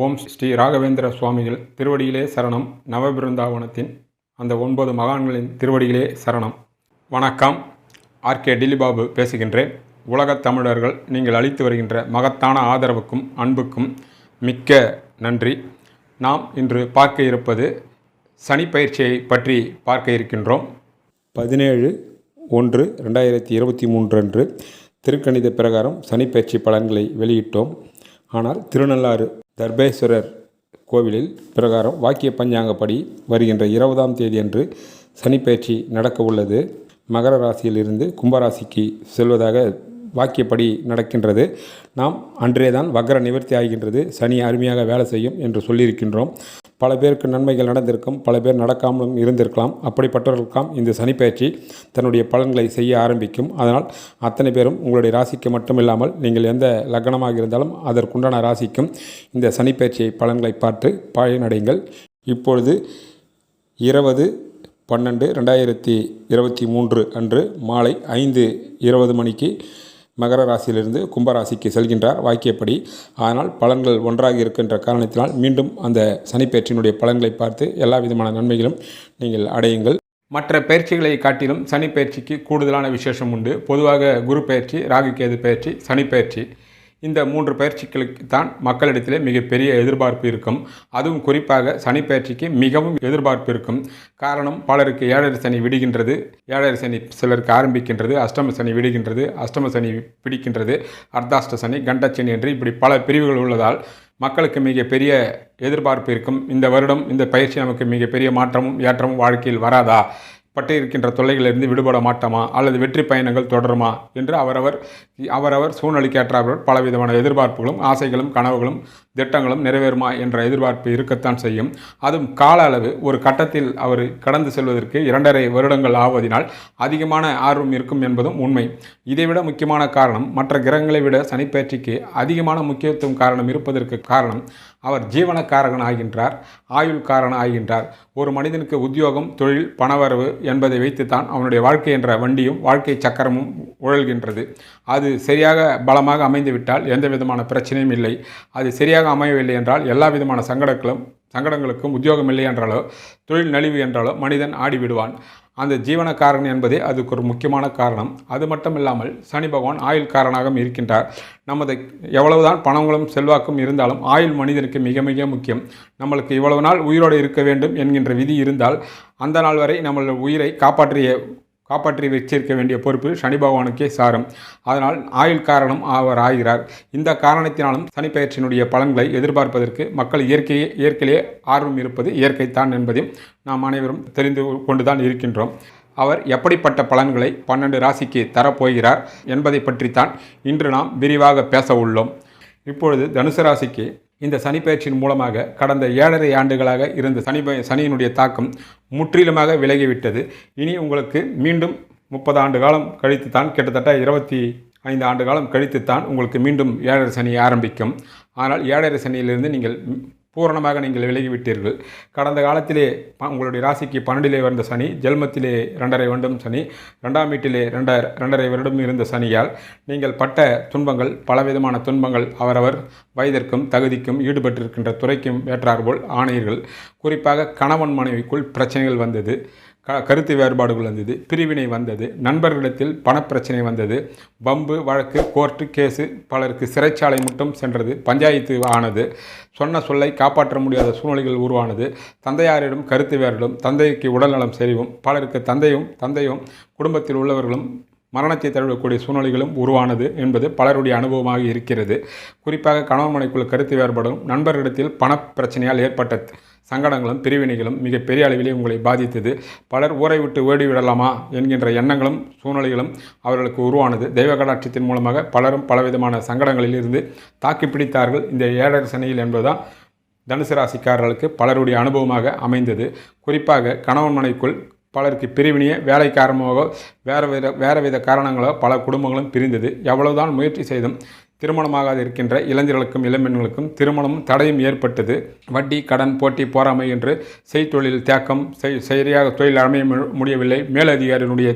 ஓம் ஸ்ரீ ராகவேந்திர சுவாமிகள் திருவடியிலே சரணம். நவபிருந்தாவனத்தின் அந்த ஒன்பது மகான்களின் திருவடியிலே சரணம். வணக்கம். ஆர்கே டிலிபாபு பேசுகின்றேன். உலகத் தமிழர்கள் நீங்கள் அளித்து வருகின்ற மகத்தான ஆதரவுக்கும் அன்புக்கும் மிக்க நன்றி. நாம் இன்று பார்க்க இருப்பது சனிப்பயிற்சியை பற்றி பார்க்க இருக்கின்றோம். பதினேழு ஒன்று ரெண்டாயிரத்தி இருபத்தி மூன்று அன்று திருக்கணித பிரகாரம் சனிப்பயிற்சி பலன்களை வெளியிட்டோம். ஆனால் திருநள்ளாறு தர்பேஸ்வரர் கோவிலில் பிரகாரம் வாக்கிய பஞ்சாங்கப்படி வருகின்ற இருபதாம் தேதியன்று சனிப்பயிற்சி நடக்க உள்ளது மகர ராசியிலிருந்து கும்பராசிக்கு செல்வதாக வாக்கியப்படி நடக்கின்றது. நாம் அன்றே தான் வக்ர நிவர்த்தி ஆகின்றது. சனி அருமையாக வேலை செய்யும் என்று சொல்லியிருக்கின்றோம். பல பேருக்கு நன்மைகள் நடந்திருக்கும் பல பேர் நடக்காமலும் இருந்திருக்கலாம். அப்படிப்பட்டவர்களுக்காம் இந்த சனிப்பயிற்சி தன்னுடைய பலன்களை செய்ய ஆரம்பிக்கும். அதனால் அத்தனை பேரும் உங்களுடைய ராசிக்கு மட்டுமில்லாமல் நீங்கள் எந்த லக்னமாக இருந்தாலும் அதற்குண்டான ராசிக்கும் இந்த சனிப்பயிற்சியை பலன்களை பார்த்து பயனடைங்கள். இப்பொழுது இருபது பன்னெண்டு ரெண்டாயிரத்தி இருபத்தி மூன்று அன்று மாலை ஐந்து இருபது மணிக்கு மகர ராசியிலிருந்து கும்பராசிக்கு செல்கின்றார். வாக்கியப்படி ஆனால் பலன்கள் ஒன்றாக இருக்கின்ற காரணத்தினால் மீண்டும் அந்த சனிப்பெயர்ச்சியினுடைய பலன்களை பார்த்து எல்லா விதமான நன்மைகளும் நீங்கள் அடையுங்கள். மற்ற பயிற்சிகளை காட்டிலும் சனி பயிற்சிக்கு கூடுதலான விசேஷம் உண்டு. பொதுவாக குரு பயிற்சி ராகுகேது பயிற்சி சனி பயிற்சி. இந்த மூன்று பயிற்சிகளுக்கு தான் மக்களிடத்திலே மிகப்பெரிய எதிர்பார்ப்பு இருக்கும். அதுவும் குறிப்பாக சனி பயிற்சிக்கு மிகவும் எதிர்பார்ப்பு இருக்கும். காரணம் பலருக்கு ஏழரை சனி விடுகின்றது. ஏழரை சனி சிலருக்கு ஆரம்பிக்கின்றது. அஷ்டம சனி விடுகின்றது. அஷ்டம சனி பிடிக்கின்றது. அர்த்தாஷ்ட சனி கண்டச்சனி என்று இப்படி பல பிரிவுகள் உள்ளதால் மக்களுக்கு மிகப்பெரிய எதிர்பார்ப்பு இருக்கும். இந்த வருடம் இந்த பயிற்சி நமக்கு மிகப்பெரிய மாற்றமும் ஏற்றமும் வாழ்க்கையில் வராதா? பட்டு இருக்கின்ற தொல்லைகளிலிருந்து விடுபட மாட்டோமா? அல்லது வெற்றி பயணங்கள் தொடருமா? என்று அவரவர் அவரவர் சூழ்நிலைக்கேற்றார்கள் பலவிதமான எதிர்பார்ப்புகளும் ஆசைகளும் கனவுகளும் திட்டங்களும் நிறைவேறுமா என்ற எதிர்பார்ப்பு இருக்கத்தான் செய்யும். அதுவும் கால அளவு ஒரு கட்டத்தில் அவர் கடந்து செல்வதற்கு இரண்டரை வருடங்கள் ஆவதினால் அதிகமான ஆர்வம் இருக்கும் என்பதும் உண்மை. இதைவிட முக்கியமான காரணம் மற்ற கிரகங்களை விட சனிப்பயிற்சிக்கு அதிகமான முக்கியத்துவம் காரணம் இருப்பதற்கு காரணம் அவர் ஜீவனக்காரகன் ஆகின்றார் ஆயுள் காரன் ஆகின்றார் ஒரு மனிதனுக்கு உத்தியோகம் தொழில் பணவரவு என்பதை வைத்துத்தான் அவனுடைய வாழ்க்கை என்ற வண்டியும் வாழ்க்கை சக்கரமும் உழல்கின்றது. அது சரியாக பலமாக அமைந்துவிட்டால் எந்த விதமான பிரச்சனையும் இல்லை. அது சரியாக அமையவில்லை என்றால் எல்லா விதமான சங்கடங்களும் சங்கடங்களுக்கும் உத்தியோகம் இல்லை என்றாலோ தொழில் நலிவு என்றாலோ மனிதன் ஆடிவிடுவான். அந்த ஜீவனக்காரன் என்பதே அதுக்கு ஒரு முக்கியமான காரணம். அது மட்டும் இல்லாமல் சனி பகவான் ஆயுள் காரணாகவும் இருக்கின்றார். நமது எவ்வளவுதான் பணங்களும் செல்வாக்கும் இருந்தாலும் ஆயுள் மனிதனுக்கு மிக மிக முக்கியம். நம்மளுக்கு இவ்வளவு நாள் உயிரோடு இருக்க வேண்டும் என்கின்ற விதி இருந்தால் அந்த நாள் வரை நம்மளோட உயிரை காப்பாற்றிய காப்பாற்றி வச்சிருக்க வேண்டிய பொறுப்பு சனி பகவானுக்கே சாரும். அதனால் ஆயுள் காரணம் அவர் ஆகிறார். இந்த காரணத்தினாலும் சனிப்பெயர்ச்சியினுடைய பலன்களை எதிர்பார்ப்பதற்கு மக்கள் இயற்கையே இயற்கையிலே ஆர்வம் இருப்பது இயற்கைத்தான் என்பதையும் நாம் அனைவரும் தெரிந்து கொண்டுதான் இருக்கின்றோம். அவர் எப்படிப்பட்ட பலன்களை பன்னெண்டு ராசிக்கு தரப்போகிறார் என்பதை பற்றித்தான் இன்று நாம் விரிவாக பேச உள்ளோம். இப்பொழுது தனுசு ராசிக்கு இந்த சனிப்பெயர்ச்சியின் மூலமாக கடந்த ஏழரை ஆண்டுகளாக இருந்த சனி சனியினுடைய தாக்கம் முற்றிலுமாக விலகிவிட்டது. இனி உங்களுக்கு மீண்டும் முப்பது ஆண்டு காலம் கழித்து தான் கிட்டத்தட்ட இருபத்தி ஐந்து ஆண்டு காலம் கழித்துத்தான் உங்களுக்கு மீண்டும் ஏழரை சனி ஆரம்பிக்கும். ஆனால் ஏழரை சனியிலிருந்து நீங்கள் பூரணமாக நீங்கள் விலகிவிட்டீர்கள். கடந்த காலத்திலே உங்களுடைய ராசிக்கு பன்னெண்டிலே வந்த சனி ஜென்மத்திலே ரெண்டரை வருடம் சனி ரெண்டாம் வீட்டிலே ரெண்ட ரெண்டரை வருடம் இருந்த சனியால் நீங்கள் பட்ட துன்பங்கள் பலவிதமான துன்பங்கள் அவரவர் வயதிற்கும் தகுதிக்கும் ஈடுபட்டிருக்கின்ற துறைக்கும் ஏற்றாற்போல் ஆணையர்கள் குறிப்பாக கணவன் மனைவிக்குள் பிரச்சனைகள் வந்தது. க கருத்து வேறுபாடுகள் வந்தது பிரிவினை வந்தது நண்பர்களிடத்தில் பணப்பிரச்சனை வந்தது பம்பு வழக்கு கோர்ட்டு கேஸு பலருக்கு சிறைச்சாலை மட்டும் சென்றது பஞ்சாயத்து ஆனது சொன்ன சொல்லை காப்பாற்ற முடியாத சூழ்நிலைகள் உருவானது தந்தையாரிடம் கருத்து வேறுகளும் தந்தைக்கு உடல்நலம் சரிவும் பலருக்கு தந்தையும் தந்தையும் குடும்பத்தில் உள்ளவர்களும் மரணத்தை தழுவக்கூடிய சூழ்நிலைகளும் உருவானது என்பது பலருடைய அனுபவமாக இருக்கிறது. குறிப்பாக கணவன் மனைக்குள் கருத்து வேறுபடும் நண்பர்களிடத்தில் பணப்பிரச்சனையால் ஏற்பட்ட சங்கடங்களும் பிரிவினைகளும் மிகப்பெரிய அளவிலே உங்களை பாதித்தது. பலர் ஊரை விட்டு ஓடிவிடலாமா என்கின்ற எண்ணங்களும் சூழ்நிலைகளும் அவர்களுக்கு உருவானது. தெய்வ கடாட்சியத்தின் மூலமாக பலரும் பலவிதமான சங்கடங்களில் இருந்து தாக்கி பிடித்தார்கள். இந்த ஏழரை சனியில் என்பதுதான் தனுசு ராசிக்காரர்களுக்கு பலருடைய அனுபவமாக அமைந்தது. குறிப்பாக கணவன் மனைக்குள் பலருக்கு பிரிவினையே வேலை காரணமாக வேறு வித வேறு வித காரணங்களோ பல குடும்பங்களும் பிரிந்தது. எவ்வளவுதான் முயற்சி செய்தும் திருமணமாகாத இருக்கின்ற இளைஞர்களுக்கும் இளம்பெண்களுக்கும் திருமணமும் தடையும் ஏற்பட்டது. வட்டி கடன் போட்டி போராமை என்று செய்தொழில் தேக்கம் செய் சரியாக தொழில் அமைய முடியவில்லை. மேலதிகாரியினுடைய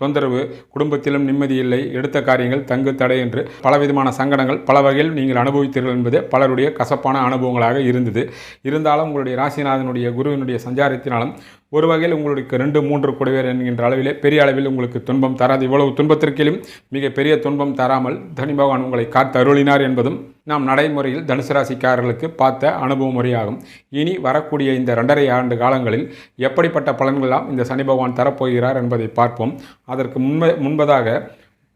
தொந்தரவு குடும்பத்திலும் நிம்மதி இல்லை. எடுத்த காரியங்கள் தங்கு தடை என்று பலவிதமான சங்கடங்கள் பல வகையில் நீங்கள் அனுபவித்தீர்கள் என்பது பலருடைய கசப்பான அனுபவங்களாக இருந்தது. இருந்தாலும் உங்களுடைய ராசிநாதனுடைய குருவினுடைய சஞ்சாரத்தினாலும் ஒரு வகையில் உங்களுக்கு ரெண்டு மூன்று குடிவேர் என்கின்ற அளவிலே பெரிய அளவில் உங்களுக்கு துன்பம் தராது. இவ்வளவு துன்பத்திற்கிலும் மிக பெரிய துன்பம் தராமல் தனி பகவான் உங்களை காத்து அருளினார் என்பதும் நாம் நடைமுறையில் தனுசு ராசிக்காரர்களுக்கு பார்த்த அனுபவ முறையாகும். இனி வரக்கூடிய இந்த ரெண்டரை ஆண்டு காலங்களில் எப்படிப்பட்ட பலன்களெல்லாம் இந்த சனி பகவான் தரப்போகிறார் என்பதை பார்ப்போம். அதற்கு முன்ப முன்பதாக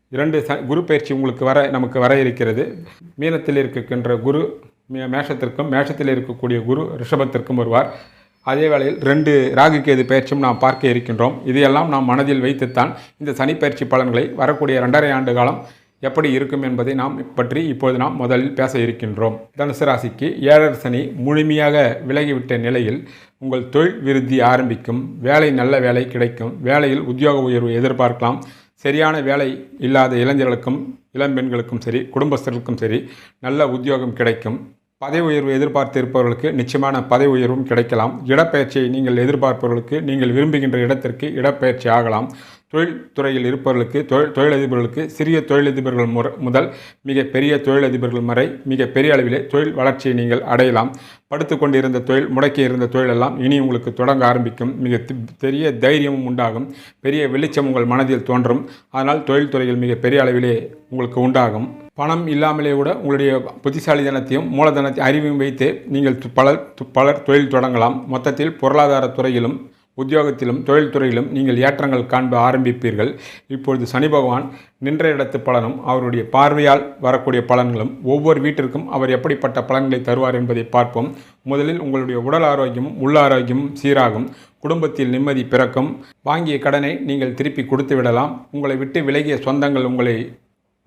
இரண்டு ச குரு பயிற்சி உங்களுக்கு வர நமக்கு வர இருக்கிறது. மீனத்தில் இருக்கின்ற குரு மே- மேஷத்திற்கும் மேஷத்தில் இருக்கக்கூடிய குரு ரிஷபத்திற்கும் வருவார். அதே வேளையில் ரெண்டு ராகு கேது பயிற்சியும் நாம் பார்க்க இருக்கின்றோம். இதையெல்லாம் நாம் மனதில் வைத்துத்தான் இந்த சனி பயிற்சி பலன்களை வரக்கூடிய ரெண்டரை ஆண்டு காலம் எப்படி இருக்கும் என்பதை நாம் பற்றி இப்பொழுது நாம் முதலில் பேச இருக்கின்றோம். தனுசு ராசிக்கு ஏழர் சனி முழுமையாக விலகிவிட்ட நிலையில் உங்கள் தொழில் விருத்தி ஆரம்பிக்கும் வேலை நல்ல வேலை கிடைக்கும் வேலையில் உத்தியோக உயர்வு எதிர்பார்க்கலாம் சரியான வேலை இல்லாத இளைஞர்களுக்கும் இளம்பெண்களுக்கும் சரி குடும்பஸ்தர்களுக்கும் சரி நல்ல உத்தியோகம் கிடைக்கும் பதவி உயர்வு எதிர்பார்த்திருப்பவர்களுக்கு நிச்சயமான பதவி உயர்வும் கிடைக்கலாம். இடப்பெயர்ச்சியை நீங்கள் எதிர்பார்ப்பவர்களுக்கு நீங்கள் விரும்புகின்ற இடத்திற்கு இடப்பெயர்ச்சி ஆகலாம். தொழில் துறையில் இருப்பவர்களுக்கு தொழில் தொழிலதிபர்களுக்கு சிறிய தொழிலதிபர்கள் முற முதல் மிக பெரிய தொழிலதிபர்கள் வரை மிக பெரிய அளவிலே தொழில் வளர்ச்சியை நீங்கள் அடையலாம். படுத்து கொண்டிருந்த தொழில் முடக்கி இருந்த தொழிலெல்லாம் இனி உங்களுக்கு தொடங்க ஆரம்பிக்கும். மிக பெரிய தைரியமும் உண்டாகும். பெரிய வெளிச்சம் உங்கள் மனதில் தோன்றும். அதனால் தொழில்துறையில் மிக பெரிய அளவிலே உங்களுக்கு உண்டாகும். பணம் இல்லாமலே கூட உங்களுடைய புத்திசாலித்தனத்தையும் மூலதனத்தையும் அறிவையும் வைத்து நீங்கள் து- பலர் து- பலர் தொழில் தொடங்கலாம். மொத்தத்தில் பொருளாதார துறையிலும் உத்தியோகத்திலும் தொழில்துறையிலும் நீங்கள் ஏற்றங்கள் காண்ப ஆரம்பிப்பீர்கள். இப்பொழுது சனி பகவான் நின்ற இடத்து பலனும் அவருடைய பார்வையால் வரக்கூடிய பலன்களும் ஒவ்வொரு வீட்டிற்கும் அவர் எப்படிப்பட்ட பலன்களை தருவார் என்பதை பார்ப்போம். முதலில் உங்களுடைய உடல் ஆரோக்கியமும் உள்ள ஆரோக்கியமும் சீராகும். குடும்பத்தில் நிம்மதி பிறக்கும். வாங்கிய கடனை நீங்கள் திருப்பி கொடுத்து விடலாம். உங்களை விட்டு விலகிய சொந்தங்கள் உங்களை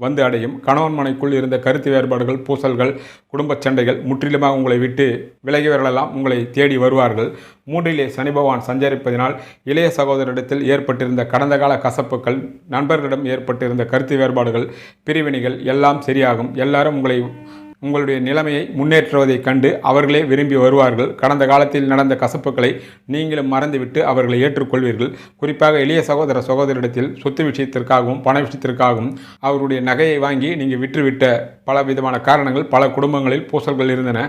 வந்து அடையும். கணவன் மனைக்குள் இருந்த கருத்து வேறுபாடுகள் பூசல்கள் குடும்பச் சண்டைகள் முற்றிலுமாக உங்களை விட்டு விலகியவர்களெல்லாம் உங்களை தேடி வருவார்கள். மூன்றிலே சனி பகவான் சஞ்சரிப்பதினால் இளைய சகோதரிடத்தில் ஏற்பட்டிருந்த கடந்த கால கசப்புகள் நண்பர்களிடம் ஏற்பட்டிருந்த கருத்து வேறுபாடுகள் பிரிவினைகள் எல்லாம் சரியாகும். எல்லாரும் உங்களை உங்களுடைய நிலைமையை முன்னேற்றுவதைக் கண்டு அவர்களே விரும்பி வருவார்கள். கடந்த காலத்தில் நடந்த கசப்புகளை நீங்களும் மறந்துவிட்டு அவர்களை ஏற்றுக்கொள்வீர்கள். குறிப்பாக எளிய சகோதர சகோதரிடத்தில் சொத்து விஷயத்திற்காகவும் பண விஷயத்திற்காகவும் அவருடைய நகையை வாங்கி நீங்கள் விற்றுவிட்ட பல விதமான காரணங்கள் பல குடும்பங்களில் பூசல்கள் இருந்தன.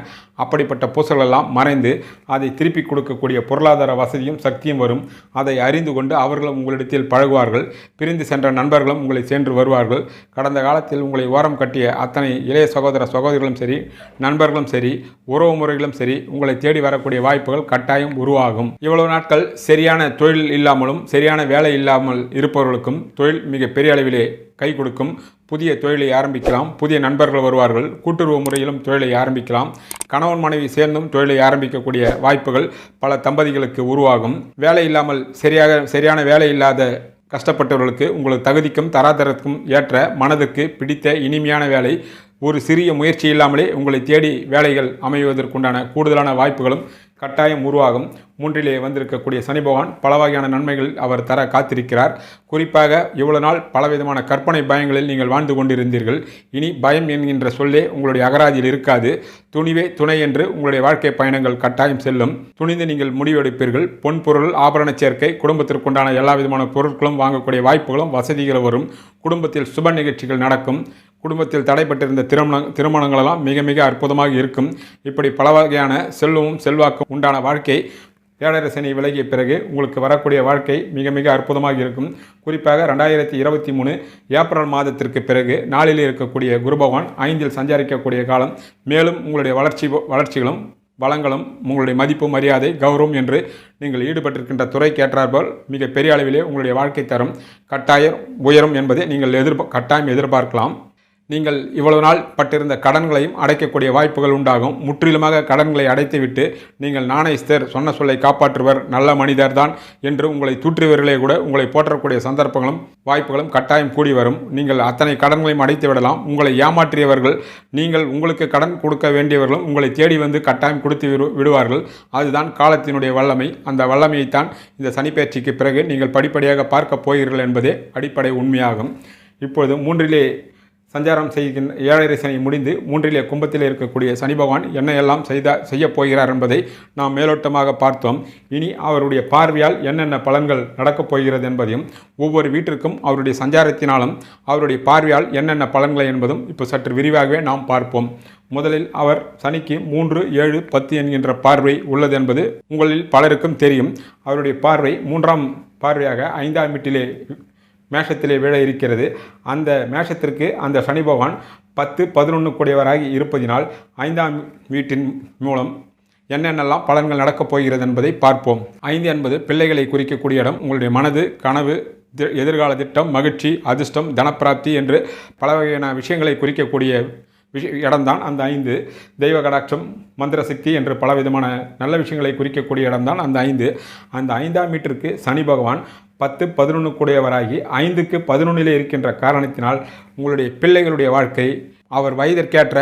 அப்படிப்பட்ட பூசலெல்லாம் மறைந்து அதை திருப்பி கொடுக்கக்கூடிய பொருளாதார வசதியும் சக்தியும் வரும். அதை அறிந்து கொண்டு அவர்களும் உங்களிடத்தில் பழகுவார்கள். பிரிந்து சென்ற நண்பர்களும் உங்களை சென்று வருவார்கள். கடந்த காலத்தில் உங்களை ஓரம் கட்டிய அத்தனை இளைய சகோதர சகோதரிகளும் சரி நண்பர்களும் சரி உறவு முறைகளும் சரி உங்களை தேடி வரக்கூடிய வாய்ப்புகள் கட்டாயம் உருவாகும். இவ்வளவு நாட்கள் சரியான தொழில் இல்லாமலும் சரியான வேலை இல்லாமல் இருப்பவர்களுக்கும் தொழில் மிக பெரிய அளவிலே கை கொடுக்கும். புதிய தொழிலை ஆரம்பிக்கலாம். புதிய நண்பர்கள் வருவார்கள். கூட்டுறவு முறையிலும் தொழிலை ஆரம்பிக்கலாம். கணவன் மனைவி சேர்ந்தும் தொழிலை ஆரம்பிக்கக்கூடிய வாய்ப்புகள் பல தம்பதிகளுக்கு உருவாகும். வேலை இல்லாமல் சரியாக சரியான வேலை இல்லாத கஷ்டப்பட்டவர்களுக்கு உங்களுக்கு தகுதிக்கும் தராதரத்துக்கும் ஏற்ற மனதுக்கு பிடித்த இனிமையான வேலை. ஒரு சிறிய முயற்சி இல்லாமலே உங்களை தேடி வேலைகள் அமைவதற்குண்டான கூடுதலான வாய்ப்புகளும் கட்டாயம் உருவாகும். மூன்றிலே வந்திருக்கக்கூடிய சனி பகவான் பல வகையான நன்மைகள் அவர் தர காத்திருக்கிறார். குறிப்பாக இவ்வளவு நாள் பலவிதமான கற்பனை பயங்களில் நீங்கள் வாழ்ந்து கொண்டிருந்தீர்கள். இனி பயம் என்கின்ற சொல்லே உங்களுடைய அகராதியில் இருக்காது. துணிவே துணை என்று உங்களுடைய வாழ்க்கை பயணங்கள் கட்டாயம் செல்லும். துணிந்து நீங்கள் முடிவெடுப்பீர்கள். பொன் பொருள் ஆபரண சேர்க்கை குடும்பத்திற்குண்டான எல்லா விதமான பொருட்களும் வாங்கக்கூடிய வாய்ப்புகளும் வசதிகள் வரும். குடும்பத்தில் சுப நிகழ்ச்சிகள் நடக்கும். குடும்பத்தில் தடைப்பட்டிருந்த திருமண திருமணங்களெல்லாம் மிக மிக அற்புதமாக இருக்கும். இப்படி பல வகையான செல்வமும் செல்வாக்கும் உண்டான வாழ்க்கை ஏழரை சனி விலகிய பிறகு உங்களுக்கு வரக்கூடிய வாழ்க்கை மிக மிக அற்புதமாக இருக்கும். குறிப்பாக ரெண்டாயிரத்தி இருபத்தி மூணு ஏப்ரல் மாதத்திற்கு பிறகு நாளில் இருக்கக்கூடிய குரு பகவான் ஐந்தில் சஞ்சரிக்கக்கூடிய காலம். மேலும் உங்களுடைய வளர்ச்சி வளர்ச்சிகளும் வளங்களும் உங்களுடைய மதிப்பு மரியாதை கௌரவம் என்று நீங்கள் ஈடுபட்டிருக்கின்ற துறைக்கு ஏற்றாற்போல் மிக பெரிய அளவிலே உங்களுடைய வாழ்க்கை தரம். கட்டாயம் உயரும் என்பதை நீங்கள் எதிர்ப கட்டாயம் எதிர்பார்க்கலாம். நீங்கள் இவ்வளவு நாள் பட்டிருந்த கடன்களையும் அடைக்கக்கூடிய வாய்ப்புகள் உண்டாகும். முற்றிலுமாக கடன்களை அடைத்துவிட்டு நீங்கள் நாணயஸ்தர் சொன்ன சொல்லை காப்பாற்றுவர். நல்ல மனிதர் தான் என்று உங்களை தூற்றுவர்களே கூட உங்களை போற்றக்கூடிய சந்தர்ப்பங்களும் வாய்ப்புகளும் கட்டாயம் கூடி வரும். நீங்கள் அத்தனை கடன்களையும் அடைத்து விடலாம். உங்களை ஏமாற்றியவர்கள் நீங்கள் உங்களுக்கு கடன் கொடுக்க வேண்டியவர்களும் உங்களை தேடி வந்து கட்டாயம் கொடுத்து விடு விடுவார்கள். அதுதான் காலத்தினுடைய வல்லமை. அந்த வல்லமையைத்தான் இந்த சனிப்பயிற்சிக்கு பிறகு நீங்கள் படிப்படியாக பார்க்க போகிறீர்கள் என்பதே அடிப்படை உண்மையாகும். இப்பொழுது மூன்றிலே சஞ்சாரம் செய்கின்ற ஏழரை சனி முடிந்து மூன்றிலே கும்பத்தில் இருக்கக்கூடிய சனி பகவான் என்ன எல்லாம் செய்த செய்யப் போகிறார் என்பதை நாம் மேலோட்டமாக பார்த்தோம். இனி அவருடைய பார்வையால் என்னென்ன பலன்கள் நடக்கப் போகிறது என்பதையும் ஒவ்வொரு வீட்டிற்கும் அவருடைய சஞ்சாரத்தினாலும் அவருடைய பார்வையால் என்னென்ன பலன்கள் என்பதும் இப்போ சற்று விரிவாகவே நாம் பார்ப்போம். முதலில் அவர் சனிக்கு மூன்று ஏழு பத்து என்கின்ற பார்வை உள்ளது என்பது உங்களில் பலருக்கும் தெரியும். அவருடைய பார்வை மூன்றாம் பார்வையாக ஐந்தாம் வீட்டிலே மேஷத்திலே விழ இருக்கிறது. அந்த மேஷத்திற்கு அந்த சனி பகவான் பத்து பதினொன்று கூடியவராகி இருப்பதினால் ஐந்தாம் வீட்டின் மூலம் என்னென்னலாம் பலன்கள் நடக்கப் போகிறது என்பதை பார்ப்போம். ஐந்து என்பது பிள்ளைகளை குறிக்கக்கூடிய இடம். உங்களுடைய மனது கனவு தி- எதிர்கால திட்டம் மகிழ்ச்சி அதிர்ஷ்டம் தனப்பிராப்தி என்று பல வகையான விஷயங்களை குறிக்கக்கூடிய விஷ இடம்தான் அந்த ஐந்து. தெய்வ கடாட்சம் மந்திர சக்தி என்று பலவிதமான நல்ல விஷயங்களை குறிக்கக்கூடிய இடம்தான் அந்த ஐந்து. அந்த ஐந்தாம் மீட்டருக்கு சனி பகவான் பத்து பதினொன்று கூடியவராகி ஐந்துக்கு பதினொன்றிலே இருக்கின்ற காரணத்தினால் உங்களுடைய பிள்ளைகளுடைய வாழ்க்கை அவர் வயதிற்கேற்ற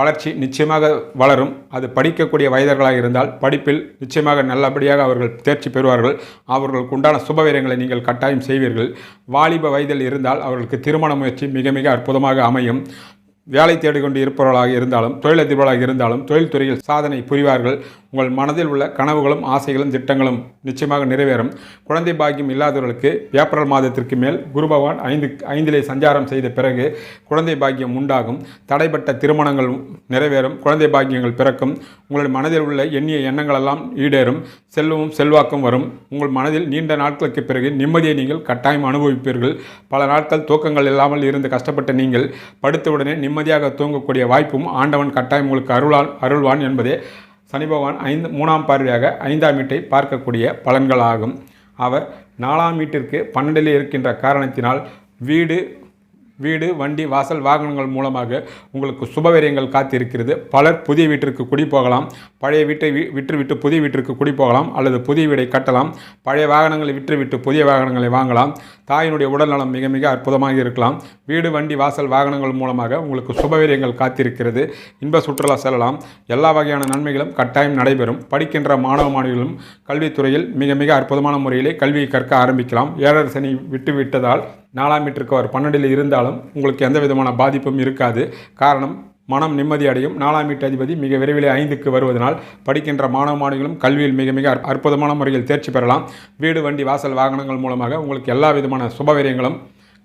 வளர்ச்சி நிச்சயமாக வளரும். அது படிக்கக்கூடிய வயதர்களாக இருந்தால் படிப்பில் நிச்சயமாக நல்லபடியாக அவர்கள் தேர்ச்சி பெறுவார்கள். அவர்களுக்கு உண்டான சுபவீரங்களை நீங்கள் கட்டாயம் செய்வீர்கள். வாலிப வயதில் இருந்தால் அவர்களுக்கு திருமண முயற்சி மிக மிக அற்புதமாக அமையும். வேலை தேடிக்கொண்டு இருப்பவர்களாக இருந்தாலும் தொழிலதிபர்களாக இருந்தாலும் தொழில்துறையில் சாதனை புரிவார்கள். உங்கள் மனதில் உள்ள கனவுகளும் ஆசைகளும் திட்டங்களும் நிச்சயமாக நிறைவேறும். குழந்தை பாக்கியம் இல்லாதவர்களுக்கு ஏப்ரல் மாதத்திற்கு மேல் குரு பகவான் ஐந்து ஐந்திலே சஞ்சாரம் செய்த பிறகு குழந்தை பாக்கியம் உண்டாகும். தடைப்பட்ட திருமணங்கள் நிறைவேறும். குழந்தை பாக்கியங்கள் பிறக்கும். உங்களுடைய மனதில் உள்ள எண்ணிய எண்ணங்கள் எல்லாம் ஈடேறும். செல்வமும் செல்வாக்கும் வரும். உங்கள் மனதில் நீண்ட நாட்களுக்கு பிறகு நிம்மதியை நீங்கள் கட்டாயம் அனுபவிப்பீர்கள். பல நாட்கள் தூக்கங்கள் இல்லாமல் இருந்து கஷ்டப்பட்ட நீங்கள் படுத்தவுடனே நிம்மதியாக தூங்கக்கூடிய வாய்ப்பும் ஆண்டவன் கட்டாயம் உங்களுக்கு அருளான் அருள்வான் என்பதே சனி பகவான் ஐந்து மூணாம் பார்வையாக ஐந்தாம் வீட்டை பார்க்கக்கூடிய பலன்களாகும். அவர் நாலாம் வீட்டிற்கு பன்னெண்டில் இருக்கின்ற காரணத்தினால் வீடு வீடு வண்டி வாசல் வாகனங்கள் மூலமாக உங்களுக்கு சுபவீரியங்கள் காத்திருக்கிறது. பலர் புதிய வீட்டிற்கு குடி போகலாம். பழைய வீட்டை விற்றுவிட்டு புதிய வீட்டிற்கு குடி போகலாம். அல்லது புதிய வீடை கட்டலாம். பழைய வாகனங்களை விற்றுவிட்டு புதிய வாகனங்களை வாங்கலாம். தாயினுடைய உடல்நலம் மிக மிக அற்புதமாக இருக்கலாம். வீடு வண்டி வாசல் வாகனங்கள் மூலமாக உங்களுக்கு சுபவீரியங்கள் காத்திருக்கிறது. இன்ப சுற்றுலா செல்லலாம். எல்லா வகையான நன்மைகளும் கட்டாயம் நடைபெறும். படிக்கின்ற மாணவ மாணவிகளும் கல்வித்துறையில் மிக மிக அற்புதமான முறையிலே கல்வியை கற்க ஆரம்பிக்கலாம். ஏழரை விட்டுவிட்டதால் விட்டு விட்டதால் நாலாம் மீட்டருக்கு அவர் பன்னெண்டில் இருந்தாலும் உங்களுக்கு எந்த விதமான பாதிப்பும் இருக்காது. காரணம் மனம் நிம்மதி அடையும். நாலாம் வீட்டு அதிபதி மிக விரைவிலே ஐந்துக்கு வருவதனால் படிக்கின்ற மாணவ மாணவிகளும் கல்வியில் மிக மிக அற்புதமான முறையில் தேர்ச்சி பெறலாம். வீடு வண்டி வாசல் வாகனங்கள் மூலமாக உங்களுக்கு எல்லா விதமான சுபவீரியங்களும்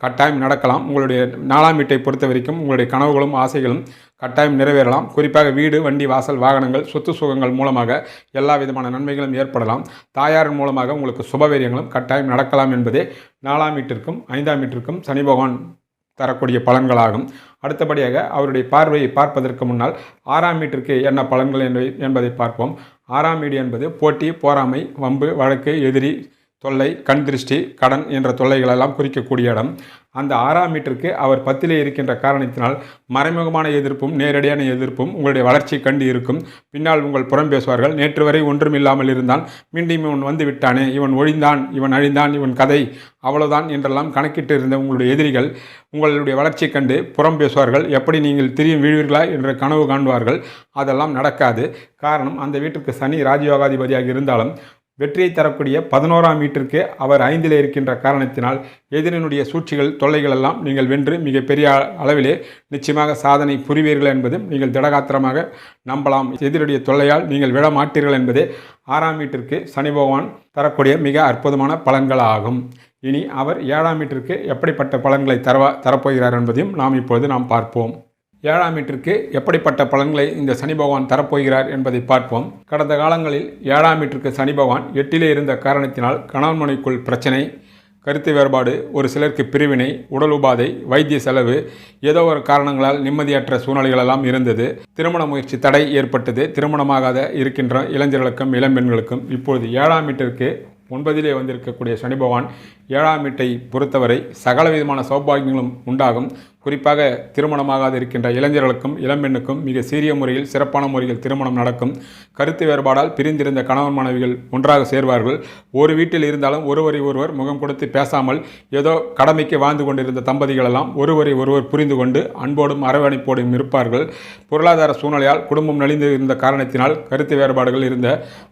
கட்டாயம் நடக்கலாம். உங்களுடைய நாலாம் வீட்டை பொறுத்த வரைக்கும் உங்களுடைய கனவுகளும் ஆசைகளும் கட்டாயம் நிறைவேறலாம். குறிப்பாக வீடு வண்டி வாசல் வாகனங்கள் சொத்து சுகங்கள் மூலமாக எல்லா விதமான நன்மைகளும் ஏற்படலாம். தாயாரின் மூலமாக உங்களுக்கு சுபவீரியங்களும் கட்டாயம் நடக்கலாம் என்பதே நாலாம் வீட்டிற்கும் ஐந்தாம் வீட்டிற்கும் சனி பகவான் தரக்கூடிய பலன்களாகும். அடுத்தபடியாக அவருடைய பார்வையை பார்ப்பதற்கு முன்னால் ஆறாம் வீட்டிற்கு என்ன பலன்கள் என்பதை பார்ப்போம். ஆறாம் வீடு என்பது போட்டி போராமை வம்பு வழக்கு எதிரி தொல்லை கண் திருஷ்டி கடன் என்ற தொல்லைகளெல்லாம் குறிக்கக்கூடிய இடம். அந்த ஆறாம் மீட்டருக்கு அவர் பத்திலே இருக்கின்ற காரணத்தினால் மறைமுகமான எதிர்ப்பும் நேரடியான எதிர்ப்பும் உங்களுடைய வளர்ச்சி கண்டு இருக்கும். பின்னால் உங்கள் புறம் பேசுவார்கள். நேற்று வரை ஒன்றும் இல்லாமல் இருந்தான் மீண்டும் இவன் வந்து விட்டானே இவன் ஒழிந்தான் இவன் அழிந்தான் இவன் கதை அவ்வளோதான் என்றெல்லாம் கணக்கிட்டு இருந்த உங்களுடைய எதிரிகள் உங்களுடைய வளர்ச்சி கண்டு புறம் பேசுவார்கள். எப்படி நீங்கள் திரியும் வீழ்வீர்களா என்ற கனவு காண்பார்கள். அதெல்லாம் நடக்காது. காரணம் அந்த வீட்டிற்கு சனி ராஜயோகாதிபதியாக இருந்தாலும் வெற்றியை தரக்கூடிய பதினோராம் மீட்டருக்கு அவர் ஐந்தில் இருக்கின்ற காரணத்தினால் எதிரினுடைய சூழ்ச்சிகள் தொல்லைகள் எல்லாம் நீங்கள் வென்று மிகப்பெரிய அளவிலே நிச்சயமாக சாதனை புரிவீர்கள் என்பதும் நீங்கள் திடகாத்திரமாக நம்பலாம். எதிரியுடைய தொல்லையால் நீங்கள் விழ மாட்டீர்கள் என்பதே ஆறாம் மீட்டிற்கு சனி பகவான் தரக்கூடிய மிக அற்புதமான பலன்கள் ஆகும் இனி அவர் ஏழாம் மீட்டிற்கு எப்படிப்பட்ட பலன்களை தரவா தரப்போகிறார் என்பதையும் நாம் இப்பொழுது நாம் பார்ப்போம். ஏழாம் வீட்டிற்கு எப்படிப்பட்ட பலன்களை இந்த சனி பகவான் தரப்போகிறார் என்பதை பார்ப்போம். கடந்த காலங்களில் ஏழாம் வீட்டிற்கு சனி பகவான் எட்டிலே இருந்த காரணத்தினால் கணவன் மனைக்குள் பிரச்சனை கருத்து வேறுபாடு ஒரு சிலருக்கு பிரிவினை உடல் உபாதை வைத்திய செலவு ஏதோ ஒரு காரணங்களால் நிம்மதியற்ற சூழ்நிலைகள் எல்லாம் இருந்தது. திருமண முயற்சி தடை ஏற்பட்டது. திருமணமாகாத இருக்கின்ற இளைஞர்களுக்கும் இளம்பெண்களுக்கும் இப்பொழுது ஏழாம் வீட்டிற்கு ஒன்பதிலே வந்திருக்கக்கூடிய சனி பகவான் ஏழாம் வீட்டை பொறுத்தவரை சகல விதமான சௌபாகியங்களும் உண்டாகும். குறிப்பாக திருமணமாகாது இருக்கின்ற இளைஞர்களுக்கும் இளம்பெண்ணுக்கும் மிக சீரிய முறையில் சிறப்பான முறையில் திருமணம் நடக்கும். கருத்து வேறுபாடால் பிரிந்திருந்த கணவன் மனைவிகள் ஒன்றாக சேர்வார்கள். ஒரு வீட்டில் இருந்தாலும் ஒருவரை ஒருவர் முகம் கொடுத்து பேசாமல் ஏதோ கடமைக்கு வாழ்ந்து கொண்டிருந்த தம்பதிகளெல்லாம் ஒருவரை ஒருவர் புரிந்து கொண்டு அன்போடும் அரவணைப்போடும் இருப்பார்கள். பொருளாதார சூழ்நிலையால் குடும்பம் நலிந்து இருந்த காரணத்தினால் கருத்து வேறுபாடுகள் இருந்த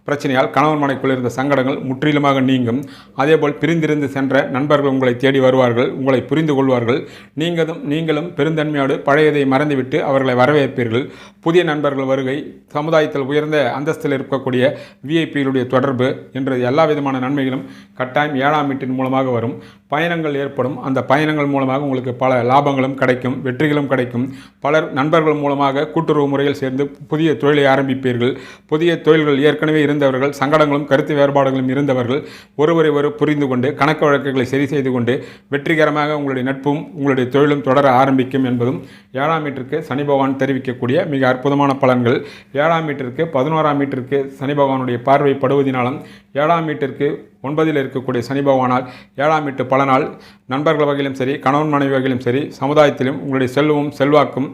பிரச்சனையால் கணவன் மனைக்குள் இருந்த சங்கடங்கள் முற்றிலுமாக நீங்கும். அதேபோல் பிரிந்திருந்து சென்ற நண்பர்கள் உங்களை தேடி வருவார்கள் உங்களை புரிந்து கொள்வார்கள். நீங்களும் நீங்களும் பெருந்தன்மையோடு பழையதை மறந்துவிட்டு அவர்களை வரவேற்பீர்கள். புதிய நண்பர்கள் வருகை சமுதாயத்தில் உயர்ந்த அந்தஸ்தில் இருக்கக்கூடிய விஐபியிலுடைய தொடர்பு என்ற எல்லா விதமான நன்மைகளும் கட்டாயம் ஏழாம் வீட்டின் மூலமாக வரும். பயணங்கள் ஏற்படும். அந்த பயணங்கள் மூலமாக உங்களுக்கு பல லாபங்களும் கிடைக்கும் வெற்றிகளும் கிடைக்கும். பலர் நண்பர்கள் மூலமாக கூட்டுறவு முறையில் சேர்ந்து புதிய தொழிலை ஆரம்பிப்பீர்கள். புதிய தொழில்கள் ஏற்கனவே இருந்தவர்கள் சங்கடங்களும் கருத்து வேறுபாடுகளும் இருந்தவர்கள் ஒருவரை ஒரு புரிந்து கொண்டு கணக்கு வழக்குகளை சரி செய்து கொண்டு வெற்றிகரமாக உங்களுடைய நட்பும் உங்களுடைய தொழிலும் தொடர ஆரம்பிக்கும் என்பதும் ஏழாம் மீட்டருக்கு சனி பகவான் தெரிவிக்கக்கூடிய மிக அற்புதமான பலன்கள். ஏழாம் மீட்டருக்கு பதினோராம் மீட்டருக்கு சனி பகவானுடைய பார்வை படுவதினாலும் ஏழாம் வீட்டிற்கு ஒன்பதில் இருக்கக்கூடிய சனி பகவானால் ஏழாம் வீட்டு பலனால் நண்பர்கள் வகையிலும் சரி கணவன் மனைவி வகையிலும் சரி சமுதாயத்திலும் உங்களுடைய செல்வமும் செல்வாக்கும்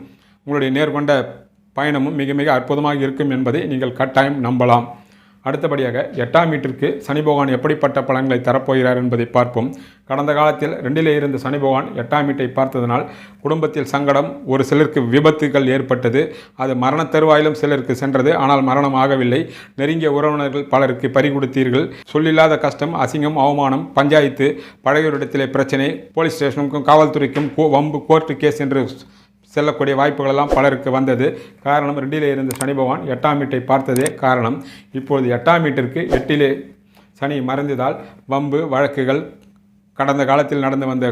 உங்களுடைய நேர்கொண்ட பயணமும் மிக மிக அற்புதமாக இருக்கும் என்பதை நீங்கள் கட்டாயம் நம்பலாம். அடுத்தபடியாக எட்டாம் வீட்டிற்கு சனி பகவான் எப்படிப்பட்ட பலன்களை தரப்போகிறார் என்பதை பார்ப்போம். கடந்த காலத்தில் ரெண்டிலே இருந்த சனி பகவான் எட்டாம் வீட்டை பார்த்ததனால் குடும்பத்தில் சங்கடம் ஒரு சிலருக்கு விபத்துகள் ஏற்பட்டது. அது மரண தருவாயிலும் சிலருக்கு சென்றது. ஆனால் மரணம் ஆகவில்லை. நெருங்கிய உறவினர்கள் பலருக்கு பறி கொடுத்தீர்கள் சொல்லில்லாத கஷ்டம் அசிங்கம் அவமானம் பஞ்சாயத்து பழையோரிடத்திலே பிரச்சனை போலீஸ் ஸ்டேஷனுக்கும் காவல்துறைக்கும் கோ- வம்பு கோர்ட்டு கேஸ் என்று செல்லக்கூடிய வாய்ப்புகளெல்லாம் பலருக்கு வந்தது. காரணம் ரெண்டிலே இருந்த சனி பகவான் எட்டாம் வீட்டை பார்த்ததே காரணம். இப்பொழுது எட்டாம் வீட்டிற்கு எட்டிலே சனி மறைந்ததால் வம்பு வழக்குகள் கடந்த காலத்தில் நடந்து வந்த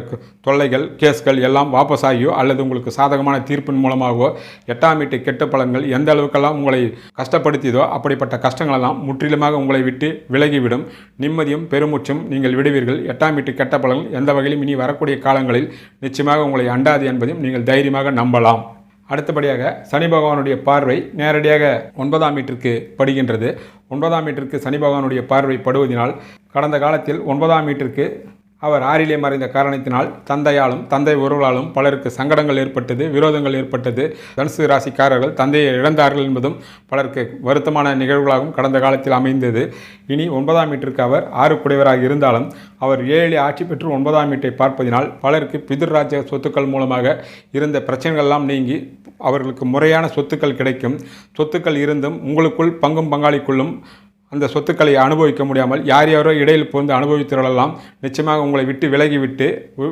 தொல்லைகள் கேஸ்கள் எல்லாம் வாபஸாகியோ அல்லது உங்களுக்கு சாதகமான தீர்ப்பின் மூலமாகவோ எட்டாம் வீட்டு கெட்ட பலன்கள் எந்த அளவுக்கெல்லாம் உங்களை கஷ்டப்படுத்தியதோ அப்படிப்பட்ட கஷ்டங்களெல்லாம் முற்றிலுமாக உங்களை விட்டு விலகிவிடும். நிம்மதியும் பெருமூச்சும் நீங்கள் விடுவீர்கள். எட்டாம் வீட்டு கெட்ட பலன்கள் எந்த வகையிலும் இனி வரக்கூடிய காலங்களில் நிச்சயமாக உங்களை அண்டாது என்பதையும் நீங்கள் தைரியமாக நம்பலாம். அடுத்தபடியாக சனி பகவானுடைய பார்வை நேரடியாக ஒன்பதாம் மீட்டருக்கு படுகின்றது. ஒன்பதாம் மீட்டருக்கு சனி பகவானுடைய பார்வை படுவதினால் கடந்த காலத்தில் ஒன்பதாம் மீட்டருக்கு அவர் ஆறிலே மறைந்த காரணத்தினால் தந்தையாலும் தந்தை உறவுகளாலும் பலருக்கு சங்கடங்கள் ஏற்பட்டது விரோதங்கள் ஏற்பட்டது. தனுசு ராசிக்காரர்கள் தந்தையை இழந்தார்கள் என்பதும் பலருக்கு வருத்தமான நிகழ்வுகளாகவும் கடந்த காலத்தில் அமைந்தது. இனி ஒன்பதாம் வீட்டிற்கு அவர் ஆறு குடைவராக இருந்தாலும் அவர் ஏழிலே ஆட்சி பெற்று ஒன்பதாம் வீட்டை பார்ப்பதினால் பலருக்கு பிதிர்ராஜ்ய சொத்துக்கள் மூலமாக இருந்த பிரச்சனைகள்லாம் நீங்கி அவர்களுக்கு முறையான சொத்துக்கள் கிடைக்கும். சொத்துக்கள் இருந்தும் உங்களுக்குள் பங்கும் பங்காளிக்குள்ளும் அந்த சொத்துக்களை அனுபவிக்க முடியாமல் யார் யாரோ இடையில் புகுந்து அனுபவித்தவர்களெல்லாம் நிச்சயமாக உங்களை விட்டு விலகிவிட்டு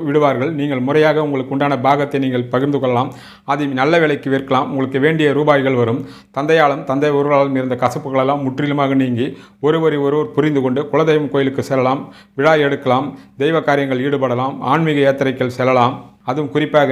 விடுவார்கள். நீங்கள் முறையாக உங்களுக்கு உண்டான பாகத்தை நீங்கள் பகிர்ந்து கொள்ளலாம். அதை நல்ல விலைக்கு விற்கலாம். உங்களுக்கு வேண்டிய ரூபாய்கள் வரும். தந்தையாலும் தந்தை ஒருவராலும் இருந்த கசப்புகளெல்லாம் முற்றிலுமாக நீங்கி ஒருவரை ஒருவர் புரிந்து கொண்டு குலதெய்வம் கோயிலுக்கு செல்லலாம். விழா எடுக்கலாம். தெய்வ காரியங்கள் ஈடுபடலாம். ஆன்மீக யாத்திரைகள் செல்லலாம். அதுவும் குறிப்பாக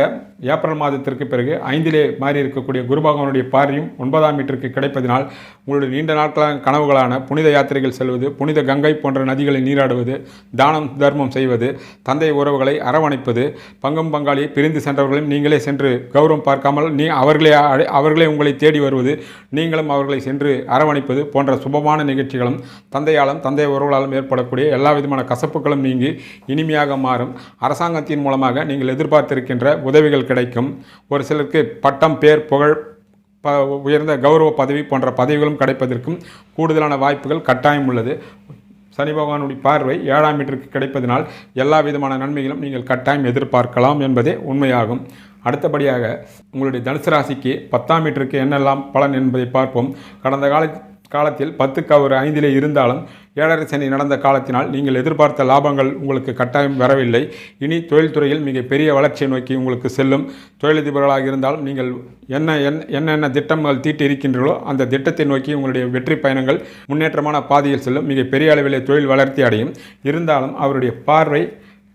ஏப்ரல் மாதத்திற்கு பிறகு ஐந்திலே மாறி இருக்கக்கூடிய குருபகவானுடைய பார்வையும் ஒன்பதாம் மீட்டருக்கு கிடைப்பதினால் உங்களுடைய நீண்ட நாட்களான கனவுகளான புனித யாத்திரைகள் செல்வது புனித கங்கை போன்ற நதிகளில் நீராடுவது தானம் தர்மம் செய்வது தந்தை உறவுகளை அரவணைப்பது பங்கும் பங்காளி பிரிந்து சென்றவர்களையும் நீங்களே சென்று கௌரவம் பார்க்காமல் நீ அவர்களே அவர்களே உங்களை தேடி வருவது நீங்களும் அவர்களை சென்று அரவணைப்பது போன்ற சுபமான நிகழ்ச்சிகளும் தந்தையாலும் தந்தை உறவுகளாலும் ஏற்படக்கூடிய எல்லா விதமான கசப்புகளும் நீங்கி இனிமையாக மாறும். அரசாங்கத்தின் மூலமாக நீங்கள் எதிர்பார்த்து எதிர்பார்த்திருக்கின்ற உதவிகள் கிடைக்கும். ஒரு சிலருக்கு பட்டம் பேர் புகழ் ப உயர்ந்த கௌரவ பதவி போன்ற பதவிகளும் கிடைப்பதற்கும் கூடுதலான வாய்ப்புகள் கட்டாயம் உள்ளது. சனி பகவானுடைய பார்வை ஏழாம் மீட்டருக்கு கிடைப்பதனால் எல்லா விதமான நன்மைகளும் நீங்கள் கட்டாயம் எதிர்பார்க்கலாம் என்பதே உண்மையாகும். அடுத்தபடியாக உங்களுடைய தனுசு ராசிக்கு பத்தாம் மீட்டருக்கு என்னெல்லாம் பலன் என்பதை பார்ப்போம். கடந்த கால காலத்தில் பத்துக்கு அவர் ஐந்திலே இருந்தாலும் ஏழரை சனி நடந்த காலத்தினால் நீங்கள் எதிர்பார்த்த லாபங்கள் உங்களுக்கு கட்டாயம் வரவில்லை. இனி தொழில்துறையில் மிக பெரிய வளர்ச்சியை நோக்கி உங்களுக்கு செல்லும். தொழிலதிபர்களாக இருந்தாலும் நீங்கள் என்ன என்னென்ன திட்டங்கள் தீட்டி இருக்கின்றீர்களோ அந்த திட்டத்தை நோக்கி உங்களுடைய வெற்றி பயணங்கள் முன்னேற்றமான பாதையில் செல்லும். மிக பெரிய அளவிலே தொழில் வளர்ச்சி அடையும். இருந்தாலும் அவருடைய பார்வை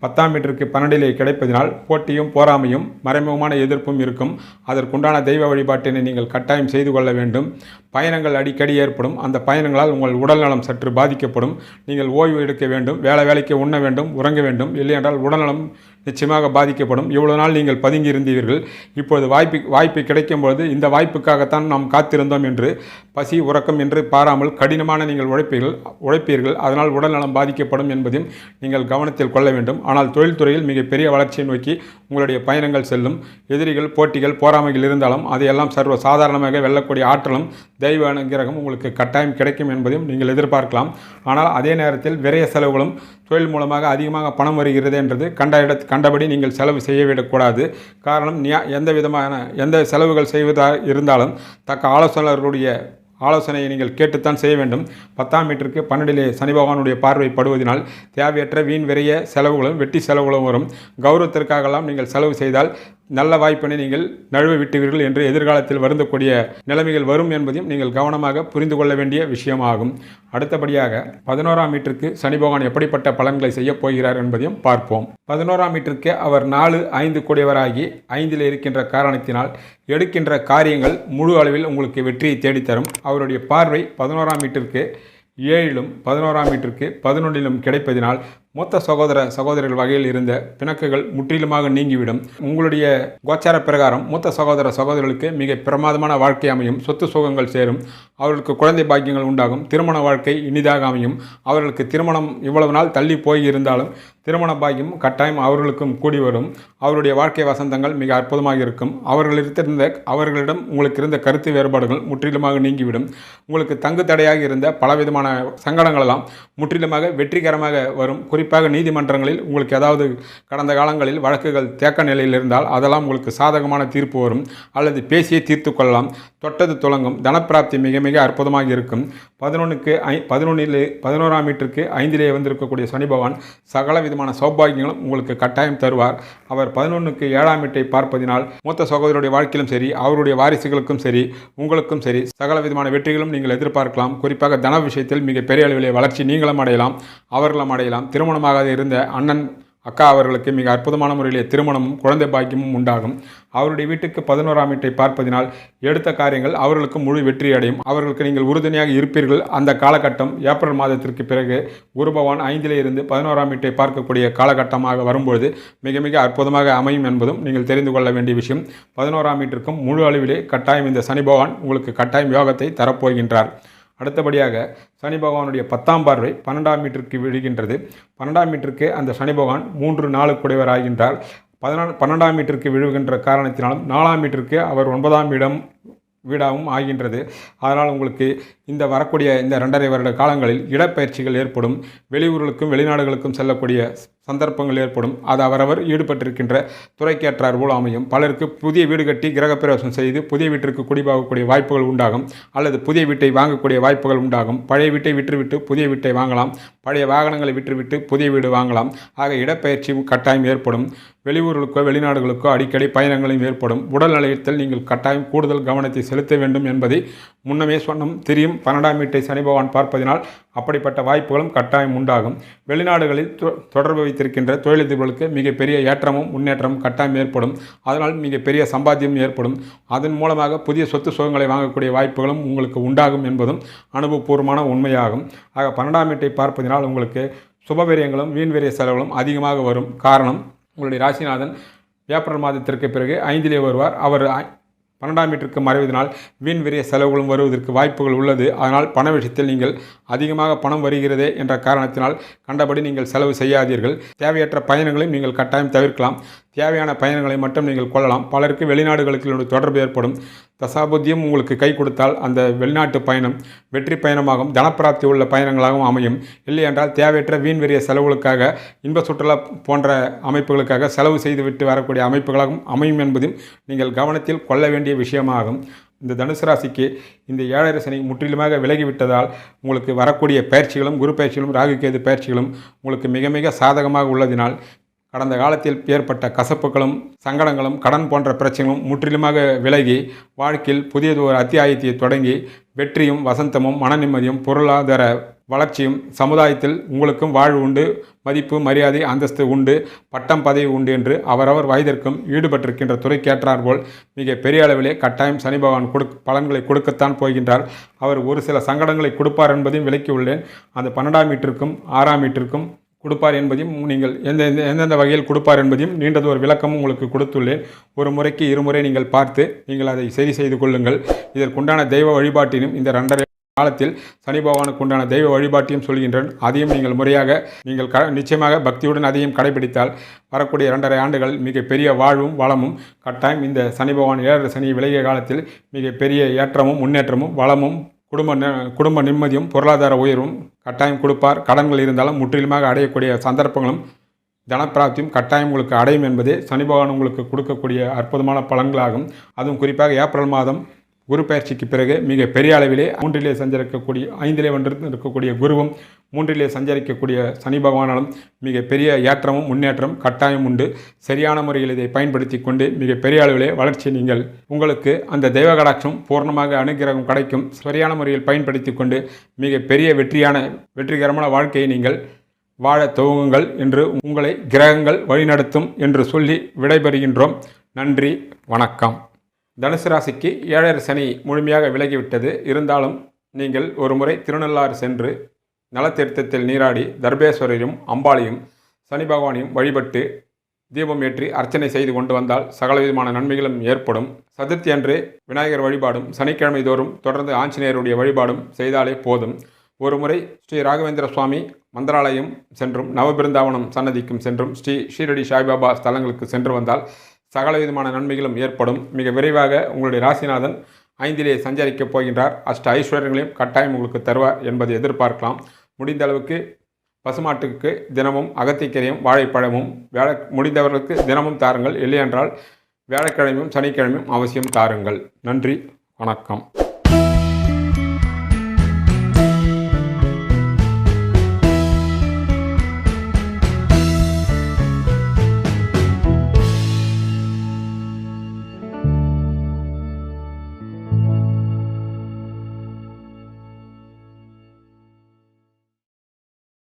பத்தாம் மீட்டருக்கு பன்னெண்டிலே கிடைப்பதினால் போட்டியும் போராமையும் மறைமுகமான எதிர்ப்பும் இருக்கும். அதற்குண்டான தெய்வ வழிபாட்டினை நீங்கள் கட்டாயம் செய்து கொள்ள வேண்டும். பயணங்கள் அடிக்கடி ஏற்படும். அந்த பயணங்களால் உங்கள் உடல்நலம் சற்று பாதிக்கப்படும். நீங்கள் ஓய்வு எடுக்க வேண்டும். வேலை வேலைக்கு உண்ண வேண்டும். உறங்க வேண்டும். இல்லையென்றால் உடல்நலம் நிச்சயமாக பாதிக்கப்படும். இவ்வளோ நாள் நீங்கள் பதுங்கி இருந்தீர்கள். இப்பொழுது வாய்ப்பு வாய்ப்பு கிடைக்கும் பொழுது இந்த வாய்ப்புக்காகத்தான் நாம் காத்திருந்தோம் என்று பசி உறக்கம் என்று பாராமல் கடினமான நீங்கள் உழைப்பீர்கள் உழைப்பீர்கள். அதனால் உடல்நலம் பாதிக்கப்படும் என்பதையும் நீங்கள் கவனத்தில் கொள்ள வேண்டும். ஆனால் தொழில்துறையில் மிகப்பெரிய வளர்ச்சியை நோக்கி உங்களுடைய பயணங்கள் செல்லும். எதிரிகள் போட்டிகள் போராமைகள் இருந்தாலும் அதையெல்லாம் சர்வ சாதாரணமாக வெல்லக்கூடிய ஆற்றலும் தெய்வ அனுகிரகம் உங்களுக்கு கட்டாயம் கிடைக்கும் என்பதையும் நீங்கள் எதிர்பார்க்கலாம். ஆனால் அதே நேரத்தில் விரைய செலவுகளும் தொழில் மூலமாக அதிகமாக பணம் வருகிறது என்றது கண்ட இட கண்டபடி நீங்கள் செலவு செய்யவிடக்கூடாது. காரணம் நியா எந்த விதமான எந்த செலவுகள் செய்வதாக இருந்தாலும் தக்க ஆலோசனர்களுடைய ஆலோசனையை நீங்கள் கேட்டுத்தான் செய்ய வேண்டும். பத்தாம் மீட்டருக்கு பன்னெண்டிலே சனி பகவானுடைய பார்வை படுவதனால் தேவையற்ற வீண் விரைய செலவுகளும் வெட்டி செலவுகளும் வரும். கௌரவத்திற்காகலாம் நீங்கள் செலவு செய்தால் நல்ல வாய்ப்பினை நீங்கள் நழுவ விட்டுவீர்கள் என்று எதிர்காலத்தில் வருந்தக்கூடிய நிலைமைகள் வரும் என்பதையும் நீங்கள் கவனமாக புரிந்து கொள்ள வேண்டிய விஷயமாகும். அடுத்தபடியாக பதினோராம் மீட்டருக்கு சனி பகவான் எப்படிப்பட்ட பலன்களை செய்யப் போகிறார் என்பதையும் பார்ப்போம். பதினோராம் மீட்டருக்கு அவர் நாலு ஐந்து கூடியவராகி ஐந்தில் இருக்கின்ற காரணத்தினால் எடுக்கின்ற காரியங்கள் முழு அளவில் உங்களுக்கு வெற்றியை தேடித்தரும். அவருடைய பார்வை பதினோராம் மீட்டருக்கு ஏழிலும் பதினோராம் மீட்டருக்கு பதினொன்றிலும் கிடைப்பதினால் மூத்த சகோதர சகோதரிகள் வகையில் இருந்த பிணக்குகள் முற்றிலுமாக நீங்கிவிடும். உங்களுடைய கோச்சார பிரகாரம் மூத்த சகோதர சகோதரர்களுக்கு மிக பிரமாதமான வாழ்க்கை அமையும். சொத்து சுகங்கள் சேரும். அவர்களுக்கு குழந்தை பாக்கியங்கள் உண்டாகும். திருமண வாழ்க்கை இனிதாக அமையும். அவர்களுக்கு திருமணம் இவ்வளவு நாள் தள்ளி போய் இருந்தாலும் திருமண பாக்கியம் கட்டாயம் அவர்களுக்கும் கூடி வரும். அவருடைய வாழ்க்கை வசந்தங்கள் மிக அற்புதமாக இருக்கும். அவர்கள் இருந்திருந்த அவர்களிடம் உங்களுக்கு இருந்த கருத்து வேறுபாடுகள் முற்றிலுமாக நீங்கிவிடும். உங்களுக்கு தங்கு தடையாக இருந்த பலவிதமான சங்கடங்களெல்லாம் முற்றிலுமாக வெற்றிகரமாக வரும். குறிப்பாக நீதிமன்றங்களில் உங்களுக்கு ஏதாவது கடந்த காலங்களில் வழக்குகள் தேக்க நிலையில் இருந்தால் அதெல்லாம் உங்களுக்கு சாதகமான தீர்ப்பு வரும். அல்லது பேசியே தீர்த்து கொள்ளலாம். தொட்டது துலங்கும். தனப்பிராப்தி மிக மிக அற்புதமாக இருக்கும். பதினொன்றுக்கு ஐ பதினொன்றிலே பதினோராம் மீட்டருக்கு ஐந்திலே வந்திருக்கக்கூடிய சனி பகவான் சகல விதமான சௌபாகியங்களும் உங்களுக்கு கட்டாயம் தருவார். அவர் பதினொன்றுக்கு ஏழாம் வீட்டை பார்ப்பதினால் மூத்த சகோதரருடைய வாழ்க்கையிலும் சரி அவருடைய வாரிசுகளுக்கும் சரி உங்களுக்கும் சரி சகல விதமான வெற்றிகளும் நீங்கள் எதிர்பார்க்கலாம். குறிப்பாக தன விஷயத்தில் மிக பெரிய அளவிலே வளர்ச்சி நீங்களும் அடையலாம் அவர்களும் அடையலாம். திருமணமாகாத இருந்த அண்ணன் அக்கா அவர்களுக்கு மிக அற்புதமான முறையிலே திருமணமும் குழந்தை பாக்கியமும் உண்டாகும். அவருடைய வீட்டுக்கு பதினோராம் வீட்டை பார்ப்பதினால் எடுத்த காரியங்கள் அவர்களுக்கு முழு வெற்றி அடையும் அவர்களுக்கு நீங்கள் உறுதுணையாக இருப்பீர்கள். அந்த காலகட்டம் ஏப்ரல் மாதத்திற்கு பிறகு குரு பகவான் ஐந்திலே இருந்து பதினோராம் வீட்டை பார்க்கக்கூடிய காலகட்டமாக வரும்பொழுது மிக மிக அற்புதமாக அமையும் என்பதும் நீங்கள் தெரிந்து கொள்ள வேண்டிய விஷயம். பதினோராம் வீட்டிற்கும் முழு அளவிலே கட்டாயம் இந்த சனி பகவான் உங்களுக்கு கட்டாயம் யோகத்தை தரப்போகின்றார். அடுத்தபடியாக சனி பகவானுடைய பத்தாம் பார்வை பன்னெண்டாம் மீட்டருக்கு விழுகின்றது. பன்னெண்டாம் மீட்டருக்கு அந்த சனி பகவான் மூன்று நாலு குடைவராகின்றார் பதினா பன்னெண்டாம் மீட்டருக்கு விழுகின்ற காரணத்தினாலும் நாலாம் மீட்டருக்கு அவர் ஒன்பதாம் இடம் வீடாகவும் ஆகின்றது. அதனால் உங்களுக்கு இந்த வரக்கூடிய இந்த ரெண்டரை வருட காலங்களில் இடப்பயிற்சிகள் ஏற்படும் வெளியூர்களுக்கும் வெளிநாடுகளுக்கும் செல்லக்கூடிய சந்தர்ப்பங்கள் ஏற்படும். அது அவரவர் ஈடுபட்டிருக்கின்ற துறைக்கேற்றார் போல் அமையும். பலருக்கு புதிய வீடு கட்டி கிரகப்பிரவேசம் செய்து புதிய வீட்டிற்கு குடிபாகக்கூடிய வாய்ப்புகள் உண்டாகும். அல்லது புதிய வீட்டை வாங்கக்கூடிய வாய்ப்புகள் உண்டாகும். பழைய வீட்டை விற்றுவிட்டு புதிய வீட்டை வாங்கலாம். பழைய வாகனங்களை விற்றுவிட்டு புதிய வீடு வாங்கலாம். ஆக இடப்பெயர்ச்சி கட்டாயம் ஏற்படும். வெளியூர்களுக்கோ வெளிநாடுகளுக்கோ அடிக்கடி பயணங்களும் ஏற்படும். உடல் நிலையத்தில் நீங்கள் கட்டாயம் கூடுதல் கவனத்தை செலுத்த வேண்டும் என்பதை முன்னமே சொன்னும் தெரியும் பன்னெண்டாம் வீட்டை சனி பகவான் பார்ப்பதினால் அப்படிப்பட்ட வாய்ப்புகளும் கட்டாயம் உண்டாகும். வெளிநாடுகளில் தொ- தொடர்பு வைத்திருக்கின்ற தொழிலதிபர்களுக்கு மிகப்பெரிய ஏற்றமும் முன்னேற்றமும் கட்டாயம் ஏற்படும். அதனால் மிகப்பெரிய சம்பாத்தியம் ஏற்படும். அதன் மூலமாக புதிய சொத்து சுகங்களை வாங்கக்கூடிய வாய்ப்புகளும் உங்களுக்கு உண்டாகும் என்பதும் அனுபவபூர்வமான உண்மையாகும். ஆக பன்னெண்டாம் வீட்டை பார்ப்பதினால் உங்களுக்கு சுபவீரியங்களும் வீண் செலவுகளும் அதிகமாக வரும். காரணம் உங்களுடைய ராசிநாதன் ஏப்ரல் மாதத்திற்கு பிறகு ஐந்திலே வருவார். அவர் பன்னெண்டாம் வீட்டிற்கு மறைவதனால் வீண் விரிய செலவுகளும் வருவதற்கு வாய்ப்புகள் உள்ளது. அதனால் பண விஷயத்தில் நீங்கள் அதிகமாக பணம் வருகிறதே என்ற காரணத்தினால் கண்டபடி நீங்கள் செலவு செய்யாதீர்கள். தேவையற்ற பயணங்களையும் நீங்கள் கட்டாயம் தவிர்க்கலாம். தேவையான பயணங்களை மட்டும் நீங்கள் கொள்ளலாம். பலருக்கு வெளிநாடுகளுக்கு தொடர்பு ஏற்படும். தசாபுத்தியும் உங்களுக்கு கை கொடுத்தால் அந்த வெளிநாட்டு பயணம் வெற்றி பயணமாகவும் தனப்பிராப்தி உள்ள பயணங்களாகவும் அமையும். இல்லை என்றால் தேவையற்ற வீண் வெறிய செலவுகளுக்காக இன்ப சுற்றுலா போன்ற அமைப்புகளுக்காக செலவு செய்துவிட்டு வரக்கூடிய அமைப்புகளாகவும் அமையும் என்பதும் நீங்கள் கவனத்தில் கொள்ள வேண்டிய விஷயமாகும். இந்த தனுசு ராசிக்கு இந்த ஏழரை சனி முற்றிலுமாக விலகிவிட்டதால் உங்களுக்கு வரக்கூடிய பயிற்சிகளும் குரு பயிற்சிகளும் ராகுகேது பயிற்சிகளும் உங்களுக்கு மிக மிக சாதகமாக உள்ளதினால் கடந்த காலத்தில் ஏற்பட்ட கசப்புகளும் சங்கடங்களும் கடன் போன்ற பிரச்சனைகளும் முற்றிலுமாக விலகி வாழ்க்கையில் புதியது ஒரு அத்தியாயத்தை தொடங்கி வெற்றியும் வசந்தமும் மன நிம்மதியும் பொருளாதார வளர்ச்சியும் சமுதாயத்தில் உங்களுக்கும் வாழ்வு உண்டு மதிப்பு மரியாதை அந்தஸ்து உண்டு பட்டம் பதவி உண்டு என்று அவரவர் வயதிற்கும் ஈடுபட்டிருக்கின்ற துறைக்கேற்றார் போல் மிக பெரிய அளவிலே கட்டாயம் சனி பகவான் கொடு பலன்களை கொடுக்கத்தான் போகின்றார். அவர் ஒரு சில சங்கடங்களை கொடுப்பார் என்பதையும் விலக்கியுள்ளேன் அந்த பன்னெண்டாம் மீட்டிற்கும் ஆறாம் மீட்டிற்கும் கொடுப்பார் என்பதையும் நீங்கள் எந்த எந்த எந்தெந்த வகையில் கொடுப்பார் என்பதையும் நீண்டது ஒரு விளக்கமும் உங்களுக்கு கொடுத்துள்ளேன். ஒரு முறைக்கு இருமுறை நீங்கள் பார்த்து நீங்கள் அதை சரி செய்து கொள்ளுங்கள். இதற்குண்டான தெய்வ வழிபாட்டினும் இந்த ரெண்டரை காலத்தில் சனி பகவானுக்கு உண்டான தெய்வ வழிபாட்டையும் சொல்கின்றேன். அதையும் நீங்கள் முறையாக நீங்கள் க நிச்சயமாக பக்தியுடன் அதையும் கடைபிடித்தால் வரக்கூடிய இரண்டரை ஆண்டுகள் மிகப்பெரிய வாழ்வும் வளமும் கட்டாயம் இந்த சனி பகவான் ஏழரை சனி விலகிய காலத்தில் மிகப்பெரிய ஏற்றமும் முன்னேற்றமும் வளமும் குடும்ப குடும்ப நிம்மதியும் பொருளாதார உயர்வும் கட்டாயம் கொடுப்பார். கடன்கள் இருந்தாலும் முற்றிலுமாக அடையக்கூடிய சந்தர்ப்பங்களும் தனப்பிராப்தியும் கட்டாயம் உங்களுக்கு அடையும் என்பதே சனி பகவான் உங்களுக்கு கொடுக்கக்கூடிய அற்புதமான பலன்களாகும். அதுவும் குறிப்பாக ஏப்ரல் மாதம் குரு பயிற்சிக்கு பிறகு மிக பெரிய அளவிலே மூன்றிலே சஞ்சரிக்கக்கூடிய ஐந்திலே ஒன்று இருக்கக்கூடிய குருவும் மூன்றிலே சஞ்சரிக்கக்கூடிய சனி பகவானாலும் மிக பெரிய ஏற்றமும் முன்னேற்றம் கட்டாயம் உண்டு. சரியான முறையில் இதை பயன்படுத்தி கொண்டு மிக பெரிய அளவிலே வளர்ச்சி நீங்கள். உங்களுக்கு அந்த தெய்வ கடாட்சம் பூர்ணமாக அனுகிரகம் கிடைக்கும். சரியான முறையில் பயன்படுத்தி கொண்டு மிக பெரிய வெற்றியான வெற்றிகரமான வாழ்க்கையை நீங்கள் வாழ துவங்குங்கள் என்று உங்களை கிரகங்கள் வழிநடத்தும் என்று சொல்லி விடைபெறுகின்றோம். நன்றி வணக்கம். தனுசு ராசிக்கு ஏழரை சனி முழுமையாக விலகிவிட்டது. இருந்தாலும் நீங்கள் ஒரு முறை திருநள்ளாறு சென்று நலத்தீர்த்தத்தில் நீராடி தர்பேஸ்வரரையும் அம்பாளையும் சனி பகவானையும் வழிபட்டு தீபம் ஏற்றி அர்ச்சனை செய்து கொண்டு வந்தால் சகலவிதமான நன்மைகளும் ஏற்படும். சதுர்த்தி அன்று விநாயகர் வழிபாடும் சனிக்கிழமை தோறும் தொடர்ந்து ஆஞ்சநேயருடைய வழிபாடும் செய்தாலே போதும். ஒரு முறை ஸ்ரீ ராகவேந்திர சுவாமி மந்திராலயம் சென்றும் நவபிருந்தாவனம் சன்னதிக்கும் சென்றும் ஸ்ரீ ஷீரடி சாய்பாபா ஸ்தலங்களுக்கு சென்று வந்தால் சகல விதமான நன்மைகளும் ஏற்படும். மிக விரைவாக உங்களுடைய ராசிநாதன் ஐந்திலே சஞ்சரிக்கப் போகின்றார். அஷ்ட ஐஸ்வர்யங்களையும் கட்டாயம் உங்களுக்கு தருவார் என்பதை எதிர்பார்க்கலாம். முடிந்த அளவுக்கு பசுமாட்டுக்கு தினமும் அகத்திக்கரையும் வாழைப்பழமும் வேலை முடிந்தவர்களுக்கு தினமும் தாருங்கள். இல்லையென்றால் வியாழக்கிழமையும் சனிக்கிழமையும் அவசியம் தாருங்கள். நன்றி வணக்கம்.